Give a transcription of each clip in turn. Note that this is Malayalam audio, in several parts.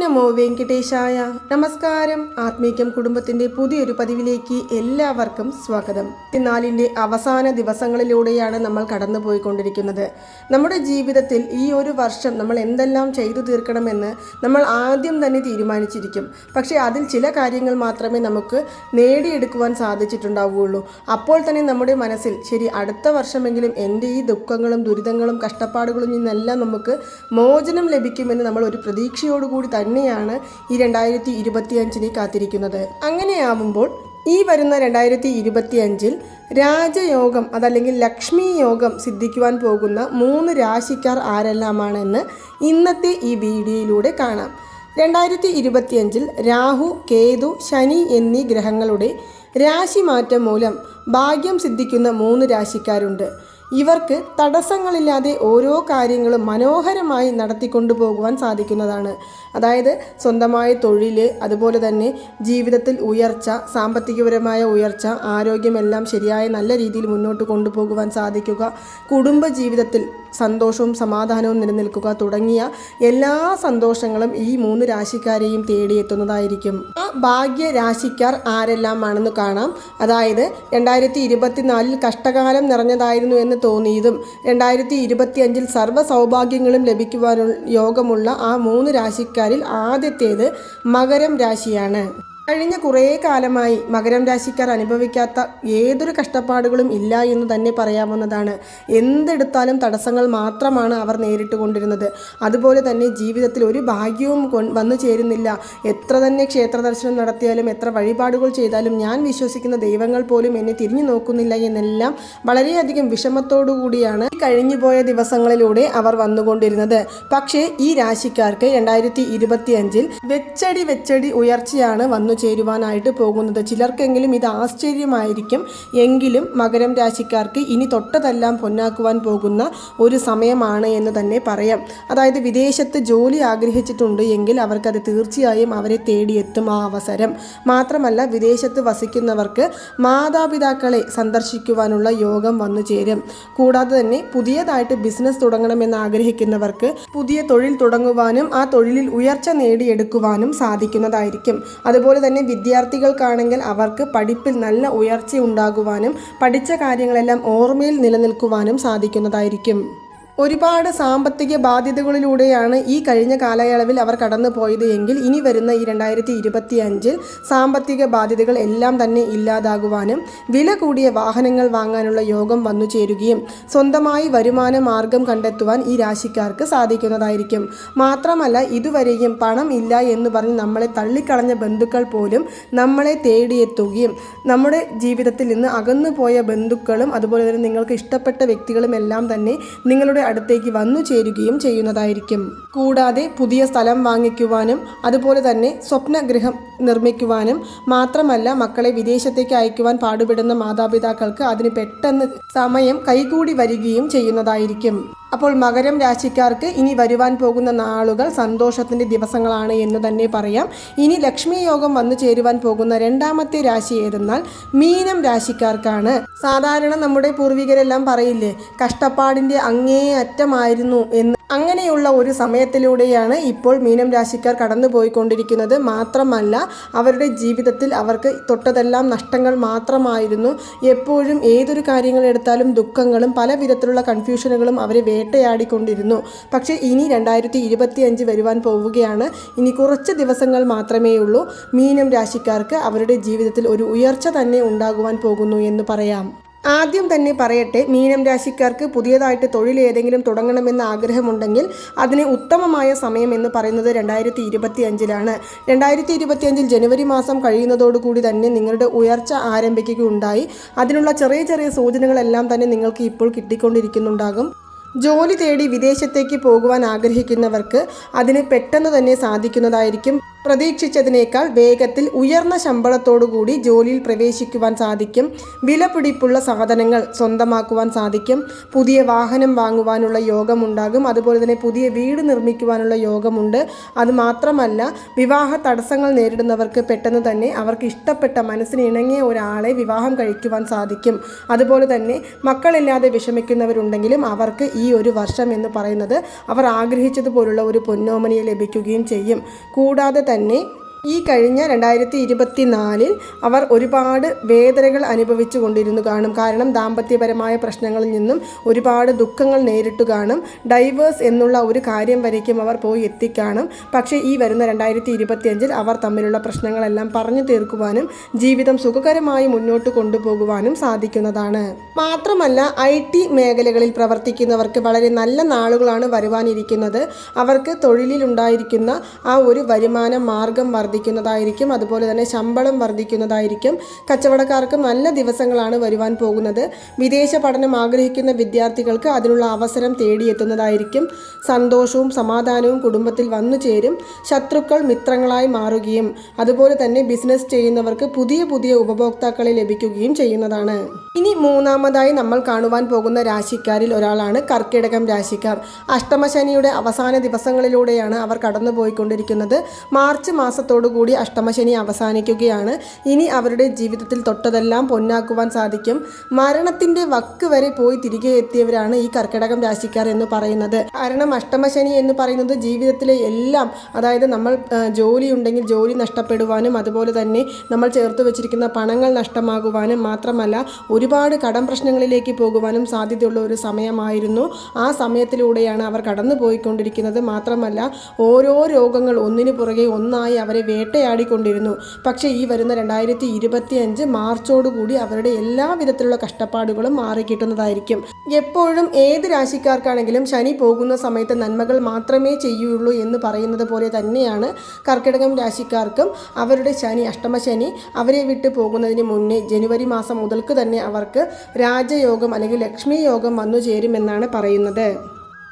നമോ വെങ്കടേശായ. നമസ്കാരം. ആത്മീകം കുടുംബത്തിന്റെ പുതിയൊരു പതിവിലേക്ക് എല്ലാവർക്കും സ്വാഗതം. നാലിന്റെ അവസാന ദിവസങ്ങളിലൂടെയാണ് നമ്മൾ കടന്നു പോയിക്കൊണ്ടിരിക്കുന്നത് നമ്മുടെ ജീവിതത്തിൽ ഈ ഒരു വർഷം നമ്മൾ എന്തെല്ലാം ചെയ്തു തീർക്കണമെന്ന് നമ്മൾ ആദ്യം തന്നെ തീരുമാനിച്ചിരിക്കും. പക്ഷേ അതിൽ ചില കാര്യങ്ങൾ മാത്രമേ നമുക്ക് നേടിയെടുക്കുവാൻ സാധിച്ചിട്ടുണ്ടാവുകയുള്ളൂ. അപ്പോൾ തന്നെ നമ്മുടെ മനസ്സിൽ ശരി അടുത്ത വർഷമെങ്കിലും എന്റെ ഈ ദുഃഖങ്ങളും ദുരിതങ്ങളും കഷ്ടപ്പാടുകളും നിന്നെല്ലാം നമുക്ക് മോചനം ലഭിക്കുമെന്ന് നമ്മൾ ഒരു പ്രതീക്ഷയോടുകൂടി തന്നെയാണ് ഈ രണ്ടായിരത്തി ഇരുപത്തി അഞ്ചിനെ കാത്തിരിക്കുന്നത്. അങ്ങനെയാവുമ്പോൾ ഈ വരുന്ന രണ്ടായിരത്തി ഇരുപത്തി അഞ്ചിൽ രാജയോഗം അതല്ലെങ്കിൽ ലക്ഷ്മി യോഗം സിദ്ധിക്കുവാൻ പോകുന്ന മൂന്ന് രാശിക്കാർ ആരെല്ലാമാണെന്ന് ഇന്നത്തെ ഈ വീഡിയോയിലൂടെ കാണാം. രണ്ടായിരത്തി ഇരുപത്തിയഞ്ചിൽ രാഹു കേതു ശനി എന്നീ ഗ്രഹങ്ങളുടെ രാശി മാറ്റം മൂലം ഭാഗ്യം സിദ്ധിക്കുന്ന മൂന്ന് രാശിക്കാരുണ്ട്. ഇവർക്ക് തടസ്സങ്ങളില്ലാതെ ഓരോ കാര്യങ്ങളും മനോഹരമായി നടത്തിക്കൊണ്ടു പോകുവാൻ സാധിക്കുന്നതാണ്. അതായത് സ്വന്തമായ തൊഴിൽ അതുപോലെ തന്നെ ജീവിതത്തിൽ ഉയർച്ച സാമ്പത്തികപരമായ ഉയർച്ച ആരോഗ്യമെല്ലാം ശരിയായ നല്ല രീതിയിൽ മുന്നോട്ട് കൊണ്ടുപോകുവാൻ സാധിക്കുക കുടുംബ ജീവിതത്തിൽ സന്തോഷവും സമാധാനവും നിലനിൽക്കുക തുടങ്ങിയ എല്ലാ സന്തോഷങ്ങളും ഈ മൂന്ന് രാശിക്കാരെയും തേടിയെത്തുന്നതായിരിക്കും ആ ഭാഗ്യ രാശിക്കാർ ആരെല്ലാമാണെന്ന് കാണാം. അതായത് രണ്ടായിരത്തി ഇരുപത്തിനാലിൽ കഷ്ടകാലം നിറഞ്ഞതായിരുന്നു എന്ന് തോന്നിയതും രണ്ടായിരത്തി ഇരുപത്തി അഞ്ചിൽ സർവ സൗഭാഗ്യങ്ങളും ലഭിക്കുവാനുള്ള യോഗമുള്ള ആ മൂന്ന് രാശിക്കാരിൽ ആദ്യത്തേത് മകരം രാശിയാണ്. കഴിഞ്ഞ കുറേ കാലമായി മകരം രാശിക്കാർ അനുഭവിക്കാത്ത ഏതൊരു കഷ്ടപ്പാടുകളും ഇല്ല എന്ന് തന്നെ പറയാവുന്നതാണ്. എന്തെടുത്താലും തടസ്സങ്ങൾ മാത്രമാണ് അവർ നേരിട്ട് കൊണ്ടിരുന്നത്. അതുപോലെ തന്നെ ജീവിതത്തിൽ ഒരു ഭാഗ്യവും വന്നു ചേരുന്നില്ല. എത്ര തന്നെ ക്ഷേത്ര ദർശനം നടത്തിയാലും എത്ര വഴിപാടുകൾ ചെയ്താലും ഞാൻ വിശ്വസിക്കുന്ന ദൈവങ്ങൾ പോലും എന്നെ തിരിഞ്ഞു നോക്കുന്നില്ല എന്നെല്ലാം വളരെയധികം വിഷമത്തോടു കൂടിയാണ് കഴിഞ്ഞുപോയ ദിവസങ്ങളിലൂടെ അവർ വന്നുകൊണ്ടിരുന്നത്. പക്ഷേ ഈ രാശിക്കാർക്ക് രണ്ടായിരത്തി ഇരുപത്തി അഞ്ചിൽ വെച്ചടി വെച്ചടി ഉയർച്ചയാണ് വന്നു ചേരുവാനായിട്ട് പോകുന്നത്. ചിലർക്കെങ്കിലും ഇത് ആശ്ചര്യമായിരിക്കും. എങ്കിലും മകരം രാശിക്കാർക്ക് ഇനി തൊട്ടതെല്ലാം പൊന്നാക്കുവാൻ പോകുന്ന ഒരു സമയമാണ് എന്ന് തന്നെ പറയാം. അതായത് വിദേശത്ത് ജോലി ആഗ്രഹിച്ചിട്ടുണ്ട് എങ്കിൽ അവർക്കത് തീർച്ചയായും അവരെ തേടിയെത്തും ആ അവസരം. മാത്രമല്ല വിദേശത്ത് വസിക്കുന്നവർക്ക് മാതാപിതാക്കളെ സന്ദർശിക്കുവാനുള്ള യോഗം വന്നു ചേരും. കൂടാതെ തന്നെ പുതിയതായിട്ട് ബിസിനസ് തുടങ്ങണമെന്ന് ആഗ്രഹിക്കുന്നവർക്ക് പുതിയ തൊഴിൽ തുടങ്ങുവാനും ആ തൊഴിലിൽ ഉയർച്ച നേടിയെടുക്കുവാനും സാധിക്കുന്നതായിരിക്കും. അതുപോലെ തന്നെ വിദ്യാർത്ഥികൾക്കാണെങ്കിൽ അവർക്ക് പഠിപ്പിൽ നല്ല ഉയർച്ച ഉണ്ടാകുവാനും പഠിച്ച കാര്യങ്ങളെല്ലാം ഓർമ്മയിൽ നിലനിൽക്കുവാനും സാധിക്കുന്നതായിരിക്കും. ഒരുപാട് സാമ്പത്തിക ബാധ്യതകളിലൂടെയാണ് ഈ കഴിഞ്ഞ കാലയളവിൽ അവർ കടന്നു പോയത് എങ്കിൽ ഇനി വരുന്ന ഈ രണ്ടായിരത്തി ഇരുപത്തി അഞ്ചിൽ സാമ്പത്തിക ബാധ്യതകൾ എല്ലാം തന്നെ ഇല്ലാതാകുവാനും വില കൂടിയ വാഹനങ്ങൾ വാങ്ങാനുള്ള യോഗം വന്നു ചേരുകയും സ്വന്തമായി വരുമാന മാർഗം കണ്ടെത്തുവാൻ ഈ രാശിക്കാർക്ക് സാധിക്കുന്നതായിരിക്കും. മാത്രമല്ല ഇതുവരെയും പണം ഇല്ല എന്ന് പറഞ്ഞ് നമ്മളെ തള്ളിക്കളഞ്ഞ ബന്ധുക്കൾ പോലും നമ്മളെ തേടിയെത്തുകയും നമ്മുടെ ജീവിതത്തിൽ നിന്ന് അകന്നുപോയ ബന്ധുക്കളും അതുപോലെ തന്നെ നിങ്ങൾക്ക് ഇഷ്ടപ്പെട്ട വ്യക്തികളും എല്ലാം തന്നെ നിങ്ങളുടെ അടുത്തേക്ക് വന്നു ചേരുകയും ചെയ്യുന്നതായിരിക്കും. കൂടാതെ പുതിയ സ്ഥലം വാങ്ങിക്കുവാനും അതുപോലെ തന്നെ സ്വപ്നഗൃഹം നിർമ്മിക്കുവാനും മാത്രമല്ല മക്കളെ വിദേശത്തേക്ക് അയക്കുവാൻ പാടുപെടുന്ന മാതാപിതാക്കൾക്ക് അതിന് പെട്ടെന്ന് സമയം കൈകൂടി വരികയും ചെയ്യുന്നതായിരിക്കും. അപ്പോൾ മകരം രാശിക്കാർക്ക് ഇനി വരുവാൻ പോകുന്ന നാളുകൾ സന്തോഷത്തിന്റെ ദിവസങ്ങളാണ് എന്ന് തന്നെ പറയാം. ഇനി ലക്ഷ്മി യോഗം വന്നു ചേരുവാൻ പോകുന്ന രണ്ടാമത്തെ രാശി ഏതെന്നാൽ മീനം രാശിക്കാർക്കാണ്. സാധാരണ നമ്മുടെ പൂർവികരെല്ലാം പറയില്ലേ കഷ്ടപ്പാടിന്റെ അങ്ങേ അറ്റമായിരുന്നു എന്ന് അങ്ങനെയുള്ള ഒരു സമയത്തിലൂടെയാണ് ഇപ്പോൾ മീനം രാശിക്കാർ കടന്നു പോയിക്കൊണ്ടിരിക്കുന്നത് മാത്രമല്ല അവരുടെ ജീവിതത്തിൽ അവർക്ക് തൊട്ടതെല്ലാം നഷ്ടങ്ങൾ മാത്രമായിരുന്നു. എപ്പോഴും ഏതൊരു കാര്യങ്ങൾ എടുത്താലും ദുഃഖങ്ങളും പല വിധത്തിലുള്ള കൺഫ്യൂഷനുകളും അവരെ വേട്ടയാടിക്കൊണ്ടിരുന്നു. പക്ഷേ ഇനി രണ്ടായിരത്തി ഇരുപത്തി അഞ്ച് വരുവാൻ പോവുകയാണ്. ഇനി കുറച്ച് ദിവസങ്ങൾ മാത്രമേ ഉള്ളൂ. മീനം രാശിക്കാർക്ക് അവരുടെ ജീവിതത്തിൽ ഒരു ഉയർച്ച തന്നെ ഉണ്ടാകുവാൻ പോകുന്നു എന്ന് പറയാം. ആദ്യം തന്നെ പറയട്ടെ മീനം രാശിക്കാർക്ക് പുതിയതായിട്ട് തൊഴിൽ ഏതെങ്കിലും തുടങ്ങണമെന്ന് ആഗ്രഹമുണ്ടെങ്കിൽ അതിന് ഉത്തമമായ സമയം എന്ന് പറയുന്നത് രണ്ടായിരത്തി ഇരുപത്തി അഞ്ചിലാണ് രണ്ടായിരത്തി ഇരുപത്തി അഞ്ചിൽ ജനുവരി മാസം കഴിയുന്നതോടുകൂടി തന്നെ നിങ്ങളുടെ ഉയർച്ച ആരംഭിക്കുകയുണ്ടായി. അതിനുള്ള ചെറിയ ചെറിയ സൂചനകളെല്ലാം തന്നെ നിങ്ങൾക്ക് ഇപ്പോൾ കിട്ടിക്കൊണ്ടിരിക്കുന്നുണ്ടാകും. ജോലി തേടി വിദേശത്തേക്ക് പോകുവാൻ ആഗ്രഹിക്കുന്നവർക്ക് അതിന് പെട്ടെന്ന് തന്നെ സാധിക്കുന്നതായിരിക്കും. പ്രതീക്ഷിച്ചതിനേക്കാൾ വേഗത്തിൽ ഉയർന്ന ശമ്പളത്തോടുകൂടി ജോലിയിൽ പ്രവേശിക്കുവാൻ സാധിക്കും. വിലപിടിപ്പുള്ള സാധനങ്ങൾ സ്വന്തമാക്കുവാൻ സാധിക്കും. പുതിയ വാഹനം വാങ്ങുവാനുള്ള യോഗമുണ്ടാകും. അതുപോലെ തന്നെ പുതിയ വീട് നിർമ്മിക്കുവാനുള്ള യോഗമുണ്ട്. അതുമാത്രമല്ല വിവാഹ തടസ്സങ്ങൾ നേരിടുന്നവർക്ക് പെട്ടെന്ന് തന്നെ അവർക്ക് ഇഷ്ടപ്പെട്ട മനസ്സിന് ഇണങ്ങിയ ഒരാളെ വിവാഹം കഴിക്കുവാൻ സാധിക്കും. അതുപോലെ തന്നെ മക്കളില്ലാതെ വിഷമിക്കുന്നവരുണ്ടെങ്കിലും അവർക്ക് ഈ ഒരു വർഷം എന്ന് പറയുന്നത് അവർ ആഗ്രഹിച്ചതുപോലുള്ള ഒരു പൊന്നോമനിയെ ലഭിക്കുകയും ചെയ്യും. കൂടാതെ തന്നെ ഈ കഴിഞ്ഞ രണ്ടായിരത്തി ഇരുപത്തി നാലിൽ അവർ ഒരുപാട് വേദനകൾ അനുഭവിച്ചു കൊണ്ടിരുന്നു കാണും. കാരണം ദാമ്പത്യപരമായ പ്രശ്നങ്ങളിൽ നിന്നും ഒരുപാട് ദുഃഖങ്ങൾ നേരിട്ട് കാണും. ഡൈവേഴ്സ് എന്നുള്ള ഒരു കാര്യം വരയ്ക്കും അവർ പോയി എത്തിക്കാണും. പക്ഷേ ഈ വരുന്ന രണ്ടായിരത്തി ഇരുപത്തിയഞ്ചിൽ അവർ തമ്മിലുള്ള പ്രശ്നങ്ങളെല്ലാം പറഞ്ഞു തീർക്കുവാനും ജീവിതം സുഖകരമായി മുന്നോട്ട് കൊണ്ടുപോകുവാനും സാധിക്കുന്നതാണ്. മാത്രമല്ല ഐ ടി മേഖലകളിൽ പ്രവർത്തിക്കുന്നവർക്ക് വളരെ നല്ല നാളുകളാണ് വരുവാനിരിക്കുന്നത്. അവർക്ക് തൊഴിലിലുണ്ടായിരിക്കുന്ന ആ ഒരു വരുമാന മാർഗം വർദ്ധിക്കുന്നതായിരിക്കും. അതുപോലെ തന്നെ ശമ്പളം വർദ്ധിക്കുന്നതായിരിക്കും. കച്ചവടക്കാർക്ക് നല്ല ദിവസങ്ങളാണ് വരുവാൻ പോകുന്നത്. വിദേശ പഠനം ആഗ്രഹിക്കുന്ന വിദ്യാർത്ഥികൾക്ക് അതിനുള്ള അവസരം തേടിയെത്തുന്നതായിരിക്കും. സന്തോഷവും സമാധാനവും കുടുംബത്തിൽ വന്നു ചേരും. ശത്രുക്കൾ മിത്രങ്ങളായി മാറുകയും അതുപോലെ തന്നെ ബിസിനസ് ചെയ്യുന്നവർക്ക് പുതിയ പുതിയ ഉപഭോക്താക്കളെ ലഭിക്കുകയും ചെയ്യുന്നതാണ്. ഇനി മൂന്നാമതായി നമ്മൾ കാണുവാൻ പോകുന്ന രാശിക്കാരിൽ ഒരാളാണ് കർക്കിടകം രാശിക്കാർ. അഷ്ടമശനിയുടെ അവസാന ദിവസങ്ങളിലൂടെയാണ് അവർ കടന്നുപോയിക്കൊണ്ടിരിക്കുന്നത്. മാർച്ച് മാസത്തോടുകൂടി അഷ്ടമശനി അവസാനിക്കുകയാണ്. ഇനി അവരുടെ ജീവിതത്തിൽ തൊട്ടതെല്ലാം പൊന്നാക്കുവാൻ സാധിക്കും. മരണത്തിന്റെ വക്ക് വരെ പോയി തിരികെ എത്തിയവരാണ് ഈ കർക്കിടകം രാശിക്കാർ എന്ന് പറയുന്നത്. കാരണം അഷ്ടമശനി എന്ന് പറയുന്നത് ജീവിതത്തിലെ എല്ലാം അതായത് നമ്മൾ ജോലി ഉണ്ടെങ്കിൽ ജോലി നഷ്ടപ്പെടുവാനും അതുപോലെ തന്നെ നമ്മൾ ചേർത്ത് വെച്ചിരിക്കുന്ന പണങ്ങൾ നഷ്ടമാകുവാനും മാത്രമല്ല ഒരുപാട് കടം പ്രശ്നങ്ങളിലേക്ക് പോകുവാനും സാധ്യതയുള്ള ഒരു സമയമായിരുന്നു. ആ സമയത്തിലൂടെയാണ് അവർ കടന്നു പോയിക്കൊണ്ടിരിക്കുന്നത് മാത്രമല്ല ഓരോ രോഗങ്ങൾ ഒന്നിനു പുറകെ ഒന്നായി അവരെ വേട്ടയാടിക്കൊണ്ടിരുന്നു. പക്ഷേ ഈ വരുന്ന രണ്ടായിരത്തി ഇരുപത്തി അഞ്ച് മാർച്ചോടുകൂടി അവരുടെ എല്ലാ വിധത്തിലുള്ള കഷ്ടപ്പാടുകളും മാറിക്കിട്ടുന്നതായിരിക്കും എപ്പോഴും ഏത് രാശിക്കാർക്കാണെങ്കിലും ശനി പോകുന്ന സമയത്ത് നന്മകൾ മാത്രമേ ചെയ്യുള്ളൂ എന്ന് പറയുന്നത് പോലെ തന്നെയാണ് കർക്കിടകം രാശിക്കാർക്കും അവരുടെ ശനി അഷ്ടമശനി അവരെ വിട്ട് പോകുന്നതിന് മുന്നേ ജനുവരി മാസം മുതൽക്ക് തന്നെ അവർക്ക് രാജയോഗം അല്ലെങ്കിൽ ലക്ഷ്മി യോഗം വന്നു ചേരുമെന്നാണ് പറയുന്നത്.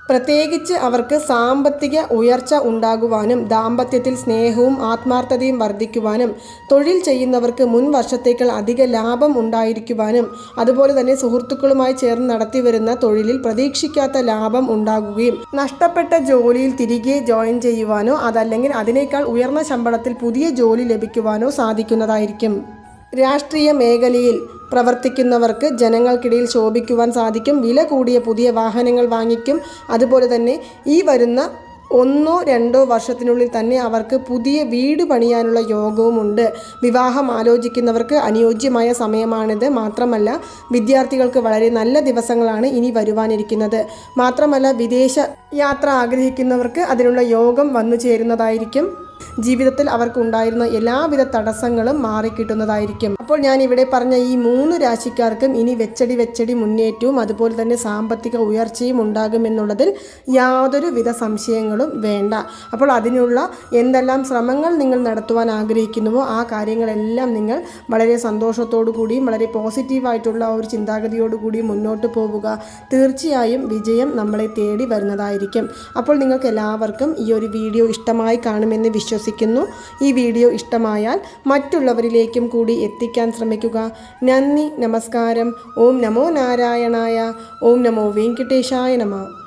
പ്രത്യേകിച്ച് അവർക്ക് സാമ്പത്തിക ഉയർച്ച ഉണ്ടാകുവാനും ദാമ്പത്യത്തിൽ സ്നേഹവും ആത്മാർത്ഥതയും വർദ്ധിക്കുവാനും തൊഴിൽ ചെയ്യുന്നവർക്ക് മുൻ വർഷത്തേക്കാൾ അധിക ലാഭം ഉണ്ടായിരിക്കുവാനും അതുപോലെ തന്നെ സുഹൃത്തുക്കളുമായി ചേർന്ന് നടത്തി വരുന്ന തൊഴിലിൽ പ്രതീക്ഷിക്കാത്ത ലാഭം ഉണ്ടാകുകയും നഷ്ടപ്പെട്ട ജോലിയിൽ തിരികെ ജോയിൻ ചെയ്യുവാനോ അതല്ലെങ്കിൽ അതിനേക്കാൾ ഉയർന്ന ശമ്പളത്തിൽ പുതിയ ജോലി ലഭിക്കുവാനോ സാധിക്കുന്നതായിരിക്കും. രാഷ്ട്രീയ മേഖലയിൽ പ്രവർത്തിക്കുന്നവർക്ക് ജനങ്ങൾക്കിടയിൽ ശോഭിക്കുവാൻ സാധിക്കും. വില കൂടിയ പുതിയ വാഹനങ്ങൾ വാങ്ങിക്കും. അതുപോലെ തന്നെ ഈ വരുന്ന ഒന്നോ രണ്ടോ വർഷത്തിനുള്ളിൽ തന്നെ അവർക്ക് പുതിയ വീട് പണിയാനുള്ള യോഗവുമുണ്ട്. വിവാഹം ആലോചിക്കുന്നവർക്ക് അനുയോജ്യമായ സമയമാണിത്. മാത്രമല്ല വിദ്യാർത്ഥികൾക്ക് വളരെ നല്ല ദിവസങ്ങളാണ് ഇനി വരുവാനിരിക്കുന്നത്. മാത്രമല്ല വിദേശ യാത്ര ആഗ്രഹിക്കുന്നവർക്ക് അതിനുള്ള യോഗം വന്നു ചേരുന്നതായിരിക്കും ജീവിതത്തിൽ അവർക്ക് ഉണ്ടായിരുന്ന എല്ലാവിധ തടസ്സങ്ങളും മാറിക്കിട്ടുന്നതായിരിക്കും. അപ്പോൾ ഞാൻ ഇവിടെ പറഞ്ഞ ഈ മൂന്ന് രാശിക്കാർക്കും ഇനി വെച്ചടി വെച്ചടി മുന്നേറ്റവും അതുപോലെ തന്നെ സാമ്പത്തിക ഉയർച്ചയും ഉണ്ടാകുമെന്നുള്ളതിൽ യാതൊരു വിധ സംശയങ്ങളും വേണ്ട. അപ്പോൾ അതിനുള്ള എന്തെല്ലാം ശ്രമങ്ങൾ നിങ്ങൾ നടത്തുവാൻ ആഗ്രഹിക്കുന്നുവോ ആ കാര്യങ്ങളെല്ലാം നിങ്ങൾ വളരെ സന്തോഷത്തോടു കൂടിയും വളരെ പോസിറ്റീവായിട്ടുള്ള ഒരു ചിന്താഗതിയോടു കൂടി മുന്നോട്ട് പോവുക. തീർച്ചയായും വിജയം നമ്മളെ തേടി വരുന്നതായിരിക്കും. അപ്പോൾ നിങ്ങൾക്ക് എല്ലാവർക്കും ഈ ഒരു വീഡിയോ ഇഷ്ടമായി കാണുമെന്ന് വിശ്വസിക്കുന്നു. ഈ വീഡിയോ ഇഷ്ടമായാൽ മറ്റുള്ളവരിലേക്കും കൂടി എത്തിക്കാൻ ശ്രമിക്കുക. നന്ദി നമസ്കാരം. ഓം നമോ നാരായണായ. ഓം നമോ വെങ്കിട്ടേശായ നമ.